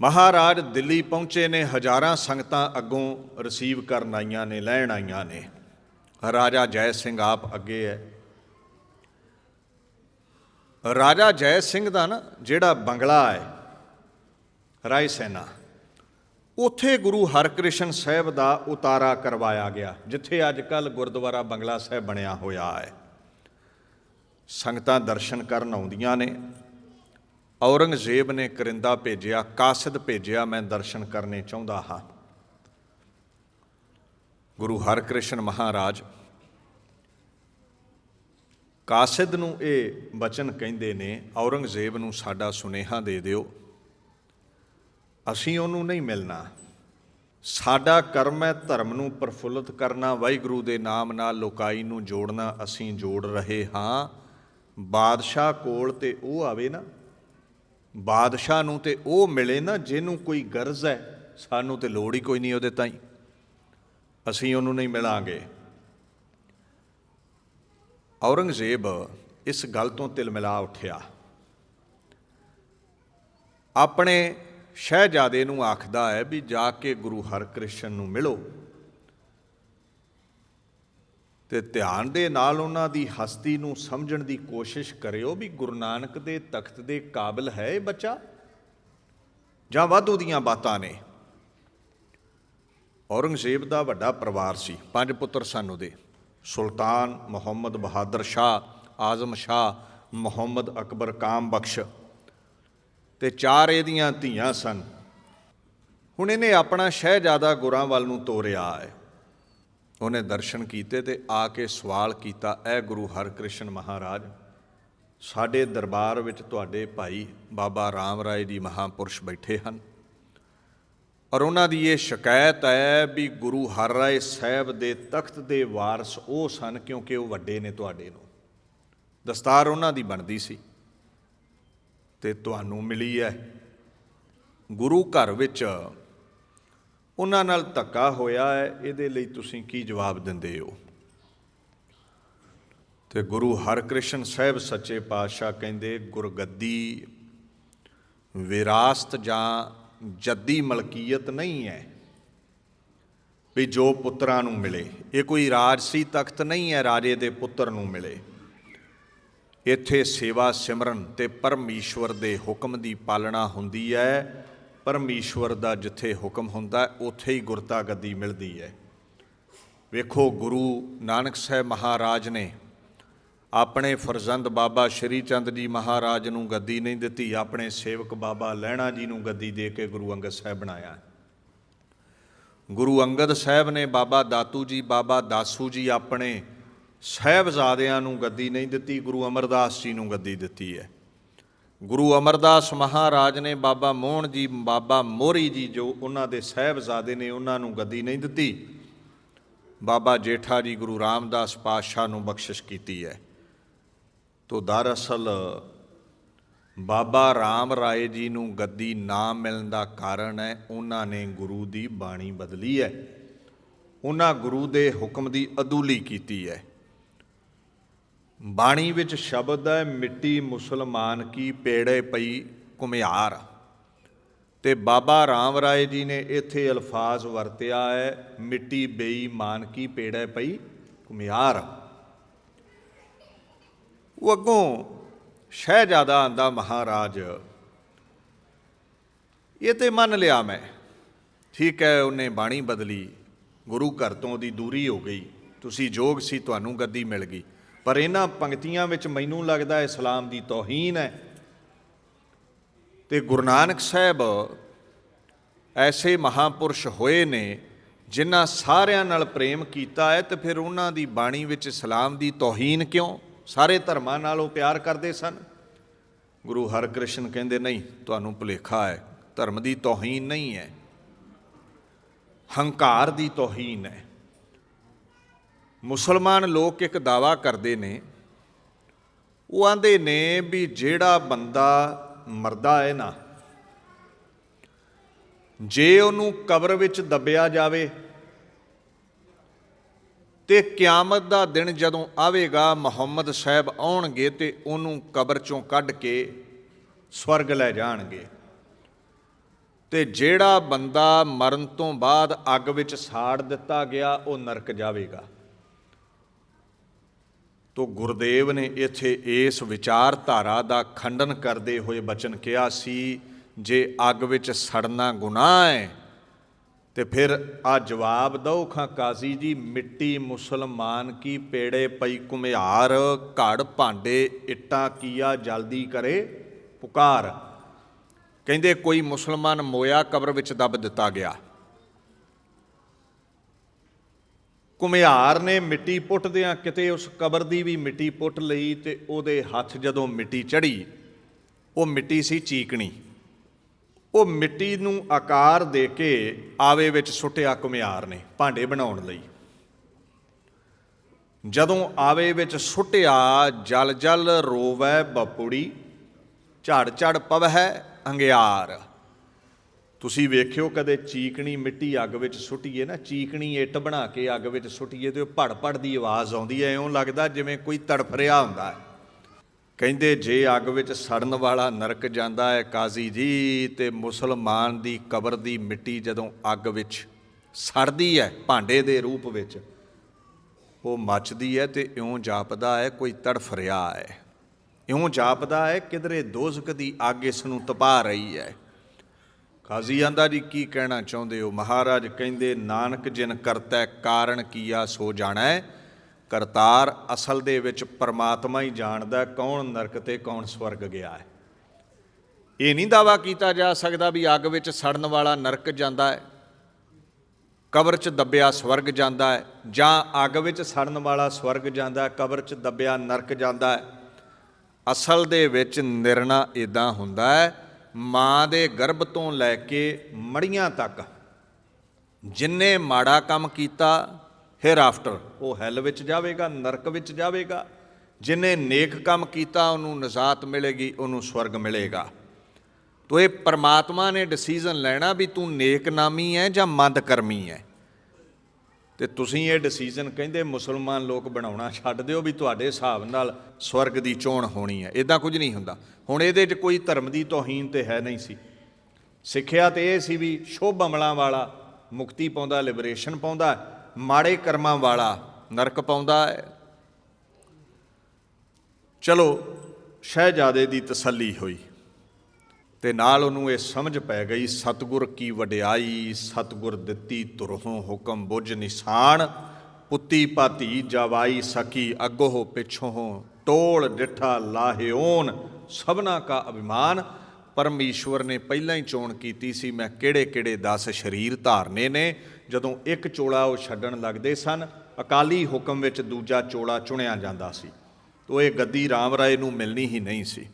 ਮਹਾਰਾਜ ਦਿੱਲੀ ਪਹੁੰਚੇ ਨੇ, ਹਜ਼ਾਰਾਂ ਸੰਗਤਾਂ ਅੱਗੋਂ ਰਿਸੀਵ ਕਰਨ ਆਈਆਂ ਨੇ, ਲੈਣ ਆਈਆਂ ਨੇ। ਰਾਜਾ ਜੈ ਸਿੰਘ ਆਪ ਅੱਗੇ ਹੈ। ਰਾਜਾ ਜੈ ਸਿੰਘ ਦਾ ਨਾ ਜਿਹੜਾ ਬੰਗਲਾ ਹੈ, ਰਾਏ ਸੈਨਾ, ਉੱਥੇ ਗੁਰੂ ਹਰਕ੍ਰਿਸ਼ਨ ਸਾਹਿਬ ਦਾ ਉਤਾਰਾ ਕਰਵਾਇਆ ਗਿਆ, ਜਿੱਥੇ ਅੱਜ ਕੱਲ ਗੁਰਦੁਆਰਾ ਬੰਗਲਾ ਸਾਹਿਬ ਬਣਿਆ ਹੋਇਆ ਹੈ। ਸੰਗਤਾਂ ਦਰਸ਼ਨ ਕਰਨ ਆਉਂਦੀਆਂ ਨੇ। ਔਰੰਗਜ਼ੇਬ ਨੇ ਕਰਿੰਦਾ ਭੇਜਿਆ, ਕਾਸਦ ਭੇਜਿਆ, ਮੈਂ ਦਰਸ਼ਨ ਕਰਨੇ ਚਾਹੁੰਦਾ ਹਾਂ। ਗੁਰੂ ਹਰਕ੍ਰਿਸ਼ਨ ਮਹਾਰਾਜ, ਕਾਸਿਦ ਨੂੰ ਇਹ ਬਚਨ ਕਹਿੰਦੇ ਨੇ, ਔਰੰਗਜ਼ੇਬ ਨੂੰ ਸਾਡਾ ਸੁਨੇਹਾ ਦੇ ਦਿਓ। ਅਸੀਂ ਉਹਨੂੰ ਨਹੀਂ ਮਿਲਣਾ। ਸਾਡਾ ਕਰਮ ਹੈ ਧਰਮ ਨੂੰ ਪ੍ਰਫੁੱਲਤ ਕਰਨਾ, ਵਾਹਿਗੁਰੂ ਦੇ ਨਾਮ ਨਾਲ ਲੋਕਾਈ ਨੂੰ ਜੋੜਨਾ, ਅਸੀਂ ਜੋੜ ਰਹੇ ਹਾਂ। ਬਾਦਸ਼ਾਹ ਕੋਲ ਤੇ ਉਹ ਆਵੇ ਨਾ। ਬਾਦਸ਼ਾਹ ਨੂੰ ਤੇ ਉਹ ਮਿਲੇ ਨਾ ਜਿਹਨੂੰ ਕੋਈ ਗਰਜ਼ ਹੈ, ਸਾਨੂੰ ਤੇ ਲੋੜ ਹੀ ਕੋਈ ਨਹੀਂ ਉਹਦੇ ਤਾਈਂ। ਅਸੀਂ ਉਹਨੂੰ ਨਹੀਂ ਮਿਲਾਂਗੇ। ਔਰੰਗਜ਼ੇਬ ਇਸ ਗੱਲ ਤੋਂ ਤਿਲਮਿਲਾ ਉੱਠਿਆ। ਆਪਣੇ ਸ਼ਹਿਜਾਦੇ ਨੂੰ ਆਖਦਾ ਹੈ ਵੀ ਜਾ ਕੇ ਗੁਰੂ ਹਰਕ੍ਰਿਸ਼ਨ ਨੂੰ ਮਿਲੋ। ਤੇ ਧਿਆਨ ਦੇ ਨਾਲ ਉਹਨਾਂ ਦੀ ਹਸਤੀ ਨੂੰ ਸਮਝਣ ਦੀ ਕੋਸ਼ਿਸ਼ ਕਰਿਓ ਵੀ ਗੁਰੂ ਨਾਨਕ ਦੇ ਤਖਤ ਦੇ ਕਾਬਿਲ ਹੈ ਇਹ ਬੱਚਾ ਜਾਂ ਵਾਧੂ ਦੀਆਂ ਬਾਤਾਂ ਨੇ। ਔਰੰਗਜ਼ੇਬ ਦਾ ਵੱਡਾ ਪਰਿਵਾਰ ਸੀ, ਪੰਜ ਪੁੱਤਰ ਸਨ ਉਹਦੇ। ਸੁਲਤਾਨ ਮੁਹੰਮਦ ਬਹਾਦਰ ਸ਼ਾਹ, ਆਜ਼ਮ ਸ਼ਾਹ, ਮੁਹੰਮਦ ਅਕਬਰ ਕਾਮ ਬਖਸ਼ ਤੇ ਚਾਰ ਇਹਦੀਆਂ ਧੀਆਂ ਸਨ। ਹੁਣ ਇਹਨੇ ਆਪਣਾ ਸ਼ਹਿਜ਼ਾਦਾ ਗੁਰਾਂ ਵੱਲ ਨੂੰ ਤੋਰਿਆ ਹੈ। ਉਹਨੇ ਦਰਸ਼ਨ ਕੀਤੇ ਤੇ ਆ ਕੇ ਸਵਾਲ ਕੀਤਾ, ਐ ਗੁਰੂ ਹਰਕ੍ਰਿਸ਼ਨ ਮਹਾਰਾਜ, ਸਾਡੇ ਦਰਬਾਰ ਵਿੱਚ ਤੁਹਾਡੇ ਭਾਈ ਬਾਬਾ ਰਾਮ ਰਾਏ ਜੀ ਮਹਾਪੁਰਸ਼ ਬੈਠੇ ਹਨ ਔਰ ਉਹਨਾਂ ਦੀ ਇਹ ਸ਼ਿਕਾਇਤ ਹੈ ਵੀ ਗੁਰੂ ਹਰ ਰਾਏ ਸਾਹਿਬ ਦੇ ਤਖਤ ਦੇ ਵਾਰਸ ਉਹ ਸਨ ਕਿਉਂਕਿ ਉਹ ਵੱਡੇ ਨੇ ਤੁਹਾਡੇ ਨੂੰ। ਦਸਤਾਰ ਉਹਨਾਂ ਦੀ ਬਣਦੀ ਸੀ ਤੇ ਤੁਹਾਨੂੰ ਮਿਲੀ ਹੈ ਗੁਰੂ ਘਰ ਵਿੱਚ ਉਹਨਾਂ ਨਾਲ ਧੱਕਾ ਹੋਇਆ ਹੈ, ਇਹਦੇ ਲਈ ਤੁਸੀਂ ਕੀ ਜਵਾਬ ਦਿੰਦੇ ਹੋ? ਤੇ ਗੁਰੂ ਹਰਕ੍ਰਿਸ਼ਨ ਸਾਹਿਬ ਸੱਚੇ ਪਾਤਸ਼ਾਹ ਕਹਿੰਦੇ, ਗੁਰਗੱਦੀ ਵਿਰਾਸਤ ਜਾਂ ਜੱਦੀ ਮਲਕੀਅਤ ਨਹੀਂ ਹੈ ਵੀ ਜੋ ਪੁੱਤਰਾਂ ਨੂੰ ਮਿਲੇ। ਇਹ ਕੋਈ ਰਾਜਸੀ ਤਖਤ ਨਹੀਂ ਹੈ, ਰਾਜੇ ਦੇ ਪੁੱਤਰ ਨੂੰ ਮਿਲੇ। ਇੱਥੇ ਸੇਵਾ ਸਿਮਰਨ ਤੇ ਪਰਮੇਸ਼ਵਰ ਦੇ ਹੁਕਮ ਦੀ ਪਾਲਣਾ ਹੁੰਦੀ ਹੈ। ਪਰਮੇਸ਼ਵਰ ਦਾ ਜਿੱਥੇ ਹੁਕਮ ਹੁੰਦਾ ਉੱਥੇ ਹੀ ਗੁਰਤਾ ਗੱਦੀ ਮਿਲਦੀ ਹੈ। ਵੇਖੋ, ਗੁਰੂ ਨਾਨਕ ਸਾਹਿਬ ਮਹਾਰਾਜ ਨੇ ਆਪਣੇ ਫਰਜ਼ੰਦ ਬਾਬਾ ਸ਼੍ਰੀ ਚੰਦ ਜੀ ਮਹਾਰਾਜ ਨੂੰ ਗੱਦੀ ਨਹੀਂ ਦਿੱਤੀ, ਆਪਣੇ ਸੇਵਕ ਬਾਬਾ ਲਹਿਣਾ ਜੀ ਨੂੰ ਗੱਦੀ ਦੇ ਕੇ ਗੁਰੂ ਅੰਗਦ ਸਾਹਿਬ ਬਣਾਇਆ। ਗੁਰੂ ਅੰਗਦ ਸਾਹਿਬ ਨੇ ਬਾਬਾ ਦਾਤੂ ਜੀ, ਬਾਬਾ ਦਾਸੂ ਜੀ ਆਪਣੇ ਸਹਿਬਜ਼ਾਦਿਆਂ ਨੂੰ ਗੱਦੀ ਨਹੀਂ ਦਿੱਤੀ, ਗੁਰੂ ਅਮਰਦਾਸ ਜੀ ਨੂੰ ਗੱਦੀ ਦਿੱਤੀ ਹੈ। ਗੁਰੂ ਅਮਰਦਾਸ ਮਹਾਰਾਜ ਨੇ ਬਾਬਾ ਮੋਹਨ ਜੀ, ਬਾਬਾ ਮੋਹਰੀ ਜੀ ਜੋ ਉਹਨਾਂ ਦੇ ਸਹਿਬਜ਼ਾਦੇ ਨੇ ਉਹਨਾਂ ਨੂੰ ਗੱਦੀ ਨਹੀਂ ਦਿੱਤੀ, ਬਾਬਾ ਜੇਠਾ ਜੀ ਗੁਰੂ ਰਾਮਦਾਸ ਪਾਤਸ਼ਾਹ ਨੂੰ ਬਖਸ਼ਿਸ਼ ਕੀਤੀ ਹੈ। ਤੋ ਦਰਅਸਲ ਬਾਬਾ ਰਾਮ ਰਾਏ ਜੀ ਨੂੰ ਗੱਦੀ ਨਾ ਮਿਲਣ ਦਾ ਕਾਰਨ ਹੈ, ਉਹਨਾਂ ਨੇ ਗੁਰੂ ਦੀ ਬਾਣੀ ਬਦਲੀ ਹੈ। ਉਹਨਾਂ ਗੁਰੂ ਦੇ ਹੁਕਮ ਦੀ ਅਦੂਲੀ ਕੀਤੀ ਹੈ। ਬਾਣੀ ਵਿੱਚ ਸ਼ਬਦ ਹੈ, ਮਿੱਟੀ ਮੁਸਲਮਾਨ ਕੀ ਪੇੜੇ ਪਈ ਕੁਮਿਆਰ ਤੇ ਬਾਬਾ ਰਾਮ ਰਾਏ ਜੀ ਨੇ ਇੱਥੇ ਅਲਫਾਜ਼ ਵਰਤਿਆ ਹੈ, ਮਿੱਟੀ ਬੇਈਮਾਨ ਕੀ ਪੇੜੇ ਪਈ ਕੁਮਿਆਰ ਉਹ ਅੱਗੋਂ ਸ਼ਹਿਜ਼ਾਦਾ ਆਂਦਾ, ਮਹਾਰਾਜ, ਇਹ ਤੇ ਮੰਨ ਲਿਆ ਮੈਂ। ਠੀਕ ਹੈ, ਉਹਨੇ ਬਾਣੀ ਬਦਲੀ, ਗੁਰੂ ਘਰ ਤੋਂ ਉਹਦੀ ਦੂਰੀ ਹੋ ਗਈ। ਤੁਸੀਂ ਜੋਗ ਸੀ, ਤੁਹਾਨੂੰ ਗੱਦੀ ਮਿਲ ਗਈ। ਪਰ ਇਹਨਾਂ ਪੰਕਤੀਆਂ ਵਿੱਚ ਮੈਨੂੰ ਲੱਗਦਾ ਇਸਲਾਮ ਦੀ ਤੋਹੀਨ ਹੈ। ਤੇ ਗੁਰੂ ਨਾਨਕ ਸਾਹਿਬ ਐਸੇ ਮਹਾਪੁਰਸ਼ ਹੋਏ ਨੇ, ਜਿਨ੍ਹਾਂ ਸਾਰਿਆਂ ਨਾਲ ਪ੍ਰੇਮ ਕੀਤਾ ਹੈ ਤੇ ਫਿਰ ਉਹਨਾਂ ਦੀ ਬਾਣੀ ਵਿੱਚ ਇਸਲਾਮ ਦੀ ਤੋਹੀਨ ਕਿਉਂ? ਸਾਰੇ ਧਰਮਾਂ ਨਾਲ ਉਹ ਪਿਆਰ ਕਰਦੇ ਸਨ। ਗੁਰੂ ਹਰਕ੍ਰਿਸ਼ਨ ਕਹਿੰਦੇ, ਨਹੀਂ, ਤੁਹਾਨੂੰ ਭੁਲੇਖਾ ਹੈ। ਧਰਮ ਦੀ ਤੋਹੀਨ ਨਹੀਂ ਹੈ। ਹੰਕਾਰ ਦੀ ਤੋਹੀਨ ਹੈ। ਮੁਸਲਮਾਨ ਲੋਕ ਇੱਕ ਦਾਵਾ ਕਰਦੇ ਨੇ, ਉਹ ਆਂਦੇ ਨੇ ਵੀ ਜਿਹੜਾ ਬੰਦਾ ਮਰਦਾ ਹੈ ਨਾ, ਜੇ ਉਹਨੂੰ ਕਬਰ ਵਿੱਚ ਦੱਬਿਆ ਜਾਵੇ ਤੇ ਕਿਆਮਤ ਦਾ ਦਿਨ ਜਦੋਂ ਆਵੇਗਾ, ਮੁਹੰਮਦ ਸਾਹਿਬ ਆਉਣਗੇ ਤੇ ਉਹਨੂੰ ਕਬਰ ਚੋਂ ਕੱਢ ਕੇ ਸਵਰਗ ਲੈ ਜਾਣਗੇ। ਤੇ ਜਿਹੜਾ ਬੰਦਾ ਮਰਨ ਤੋਂ ਬਾਅਦ ਅੱਗ ਵਿੱਚ ਸਾੜ ਦਿੱਤਾ ਗਿਆ, ਉਹ ਨਰਕ ਜਾਵੇਗਾ। ਤੋ ਗੁਰਦੇਵ ਨੇ ਇੱਥੇ ਇਸ ਵਿਚਾਰਧਾਰਾ ਦਾ ਖੰਡਨ ਕਰਦੇ ਹੋਏ ਬਚਨ ਕਿਹਾ ਸੀ, ਜੇ ਅੱਗ ਵਿੱਚ ਸੜਨਾ ਗੁਨਾਹ ਹੈ, ਤੇ ਫਿਰ ਆ ਜਵਾਬ ਦਓ ਖਾਂ ਕਾਜ਼ੀ ਜੀ, ਮਿੱਟੀ ਮੁਸਲਮਾਨ ਕੀ ਪੇੜੇ ਪਈ ਕੁਮਿਹਾਰ ਘੜ ਭਾਂਡੇ ਇੱਟਾਂ ਕੀਆ ਜਲਦੀ ਕਰੇ ਪੁਕਾਰ। ਕਹਿੰਦੇ ਕੋਈ ਮੁਸਲਮਾਨ ਮੋਇਆ ਕਬਰ ਵਿੱਚ ਦੱਬ ਦਿੱਤਾ ਗਿਆ। ਕੁਮਿਹਾਰ ਨੇ ਮਿੱਟੀ ਪੁੱਟਦਿਆਂ ਕਿਤੇ ਉਸ ਕਬਰ ਦੀ ਵੀ ਮਿੱਟੀ ਪੁੱਟ ਲਈ ਤੇ ਉਹਦੇ ਹੱਥ ਜਦੋਂ ਮਿੱਟੀ ਚੜੀ ਉਹ ਮਿੱਟੀ ਸੀ ਚੀਕਣੀ। ਉਹ ਮਿੱਟੀ ਨੂੰ ਆਕਾਰ ਦੇ ਕੇ ਆਵੇ ਵਿੱਚ ਸੁੱਟਿਆ ਕੁਮਿਹਾਰ ਨੇ ਭਾਂਡੇ ਬਣਾਉਣ ਲਈ। ਜਦੋਂ ਆਵੇ ਵਿੱਚ ਸੁੱਟਿਆ ਜਲ ਜਲ ਰੋਵੈ ਬਪੁੜੀ ਝੜ ਝੜ ਪਵਹਿ ਅੰਗਿਆਰ। ਤੁਸੀਂ ਵੇਖਿਓ ਕਦੇ ਚੀਕਣੀ ਮਿੱਟੀ ਅੱਗ ਵਿੱਚ ਸੁੱਟੀਏ ਨਾ, ਚੀਕਣੀ ਇੱਟ ਬਣਾ ਕੇ ਅੱਗ ਵਿੱਚ ਸੁੱਟੀਏ ਤੇ ਉਹ ਭੜ ਭੜ ਦੀ ਆਵਾਜ਼ ਆਉਂਦੀ ਐ ਇਉਂ ਲੱਗਦਾ ਜਿਵੇਂ ਕੋਈ ਤੜਫ ਰਿਹਾ ਹੁੰਦਾ ਹੈ। ਕਹਿੰਦੇ ਜੇ ਅੱਗ ਵਿੱਚ ਸੜਨ ਵਾਲਾ ਨਰਕ ਜਾਂਦਾ ਹੈ ਕਾਜ਼ੀ ਜੀ, ਤੇ ਮੁਸਲਮਾਨ ਦੀ ਕਬਰ ਦੀ ਮਿੱਟੀ ਜਦੋਂ ਅੱਗ ਵਿੱਚ ਸੜਦੀ ਹੈ, ਭਾਂਡੇ ਦੇ ਰੂਪ ਵਿੱਚ, ਉਹ ਮੱਚਦੀ ਹੈ ਤੇ ਇਉਂ ਜਾਪਦਾ ਹੈ ਕੋਈ ਤੜਫ ਰਿਹਾ ਹੈ। ਇਉਂ ਜਾਪਦਾ ਹੈ ਕਿਧਰੇ ਦੋਜ਼ਖ ਦੀ ਅੱਗ ਇਸ ਨੂੰ ਤਪਾ ਰਹੀ ਹੈ। ਕਾਜ਼ੀ ਆਂਦਾ ਜੀ, ਕੀ ਕਹਿਣਾ ਚਾਹੁੰਦੇ ਹੋ? ਮਹਾਰਾਜ ਕਹਿੰਦੇ, ਨਾਨਕ ਜਿਨ ਕਰਤੈ ਕਾਰਨ ਕੀਆ ਸੋ ਜਾਣਾ। ਕਰਤਾਰ ਅਸਲ ਦੇ ਵਿੱਚ ਪਰਮਾਤਮਾ ਹੀ ਜਾਣਦਾ ਕੌਣ ਨਰਕ ਤੇ ਕੌਣ ਸਵਰਗ ਗਿਆ ਹੈ। ਇਹ ਨਹੀਂ ਦਾਵਾ ਕੀਤਾ ਜਾ ਸਕਦਾ ਵੀ ਅੱਗ ਵਿੱਚ ਸੜਨ ਵਾਲਾ ਨਰਕ ਜਾਂਦਾ ਹੈ, ਕਬਰ 'ਚ ਦੱਬਿਆ ਸਵਰਗ ਜਾਂਦਾ ਹੈ, ਜਾਂ ਅੱਗ ਵਿੱਚ ਸੜਨ ਵਾਲਾ ਸਵਰਗ ਜਾਂਦਾ ਹੈ, ਕਬਰ 'ਚ ਦੱਬਿਆ ਨਰਕ ਜਾਂਦਾ ਹੈ। ਅਸਲ ਦੇ ਵਿੱਚ ਨਿਰਣਾ ਇਦਾਂ ਹੁੰਦਾ ਹੈ ਮਾਂ ਦੇ ਗਰਭ ਤੋਂ ਲੈ ਕੇ ਮੜੀਆਂ ਤੱਕ ਜਿੰਨੇ ਮਾੜਾ ਕੰਮ ਕੀਤਾ ਹੇਰ ਆਫਟਰ ਉਹ ਹੈਲ ਵਿੱਚ ਜਾਵੇਗਾ, ਨਰਕ ਵਿੱਚ ਜਾਵੇਗਾ। ਜਿਨੇ ਨੇਕ ਕੰਮ ਕੀਤਾ, ਉਹਨੂੰ ਨਜ਼ਾਤ ਮਿਲੇਗੀ, ਉਹਨੂੰ ਸਵਰਗ ਮਿਲੇਗਾ। ਤੋ ਇਹ ਪਰਮਾਤਮਾ ਨੇ ਡਿਸੀਜਨ ਲੈਣਾ ਵੀ ਤੂੰ ਨੇਕ ਨਾਮੀ ਹੈ ਜਾਂ ਮੰਦ ਕਰਮੀ ਹੈ ਤੇ ਤੁਸੀਂ ਇਹ ਡਿਸੀਜਨ ਕਹਿੰਦੇ ਮੁਸਲਮਾਨ ਲੋਕ ਬਣਾਉਣਾ ਛੱਡ ਦਿਓ ਵੀ ਤੁਹਾਡੇ ਹਿਸਾਬ ਨਾਲ ਸਵਰਗ ਦੀ ਚੋਣ ਹੋਣੀ ਹੈ। ਇਦਾਂ ਕੁਝ ਨਹੀਂ ਹੁੰਦਾ। ਹੁਣ ਇਹਦੇ 'ਚ ਕੋਈ ਧਰਮ ਦੀ ਤੋਹੀਨ ਤੇ ਹੈ ਨਹੀਂ ਸੀ। ਸਿੱਖਿਆ ਤੇ ਇਹ ਸੀ ਵੀ ਸ਼ੁਭ ਅਮਲਾਂ ਵਾਲਾ, ਮੁਕਤੀ ਪਾਉਂਦਾ ਲਿਬਰੇਸ਼ਨ ਪਾਉਂਦਾ, ਮਾੜੇ ਕਰਮਾਂ ਵਾਲਾ, ਨਰਕ ਪਾਉਂਦਾ ਹੈ। ਚਲੋ, ਸ਼ਹਿਜਾਦੇ ਦੀ ਤਸੱਲੀ ਹੋਈ। ਤੇ ਨਾਲ ਉਹਨੂੰ ਇਹ ਸਮਝ ਪੈ ਗਈ, ਸਤਗੁਰ ਕੀ ਵਡਿਆਈ, ਸਤਗੁਰ ਦਿੱਤੀ ਤੁਰਹੋਂ ਹੁਕਮ ਬੁੱਝ ਨਿਸ਼ਾਨ, ਪੁੱਤੀ ਪਾਤੀ ਜਵਾਈ ਸਕੀ ਅੱਗੋਂ ਪਿੱਛੋਂ ਟੋਲ ਡਿਠਾ ਲਾਹਿਓਨ ਸਭਨਾ ਕਾ ਅਭਿਮਾਨ। ਪਰਮੇਸ਼ਵਰ ਨੇ ਪਹਿਲਾਂ ਹੀ ਚੋਣ ਕੀਤੀ ਸੀ, ਮੈਂ ਕਿਹੜੇ ਕਿਹੜੇ 10 ਸਰੀਰ ਧਾਰਨੇ ਨੇ। ਜਦੋਂ ਇੱਕ ਚੋਲਾ ਉਹ ਛੱਡਣ ਲੱਗਦੇ ਸਨ, ਅਕਾਲੀ ਹੁਕਮ ਵਿੱਚ ਦੂਜਾ ਚੋਲਾ ਚੁਣਿਆ ਜਾਂਦਾ ਸੀ। ਤੋ ਇਹ ਗੱਦੀ ਰਾਮ ਰਾਏ ਨੂੰ ਮਿਲਣੀ ਹੀ ਨਹੀਂ ਸੀ।